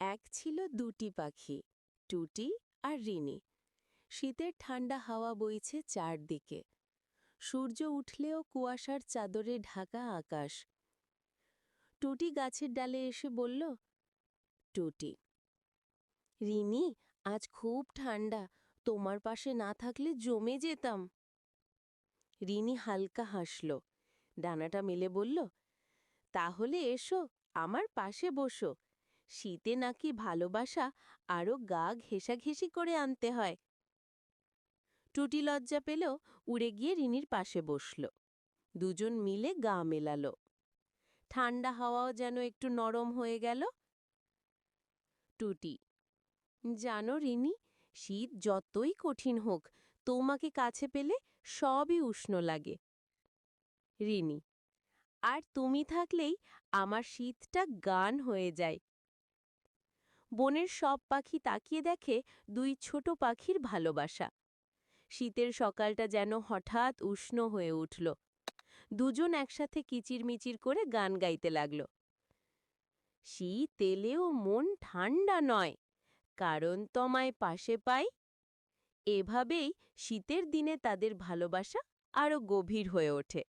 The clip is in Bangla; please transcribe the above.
এক ছিল দুটি পাখি, টুটি আর রিনি। শীতের ঠান্ডা হাওয়া বইছে চারদিকে। সূর্য উঠলেও কুয়াশার চাদরে ঢাকা আকাশ। টুটি গাছের ডালে এসে বলল, টুটি, রিনি, আজ খুব ঠান্ডা, তোমার পাশে না থাকলে জমে যেতাম রিনি হালকা হাসল, ডানাটা মেলে বলল, তাহলে এসো, আমার পাশে বসো। শীতে নাকি ভালোবাসা আরও গা ঘেঁষাঘেঁষি করে আনতে হয়। টুটি লজ্জা পেলেও উড়ে গিয়ে রিনির পাশে বসল। দুজন মিলে গা মেলাল। ঠান্ডা হাওয়াও যেন একটু নরম হয়ে গেল। টুটি, জানো রিনি, শীত যতই কঠিন হোক, তোমাকে কাছে পেলে সবই উষ্ণ লাগে। রিনি, আর তুমি থাকলেই আমার শীতটা গান হয়ে যায়। বনের সব পাখি তাকিয়ে দেখে দুই ছোট পাখির ভালোবাসা। শীতের সকালটা যেন হঠাৎ উষ্ণ হয়ে উঠল। দুজন একসাথে কিচিরমিচির করে গান গাইতে লাগল। শীত এলেও মন ঠান্ডা নয়, কারণ তোমায় পাশে পাই। এভাবেই শীতের দিনে তাদের ভালোবাসা আরও গভীর হয়ে ওঠে।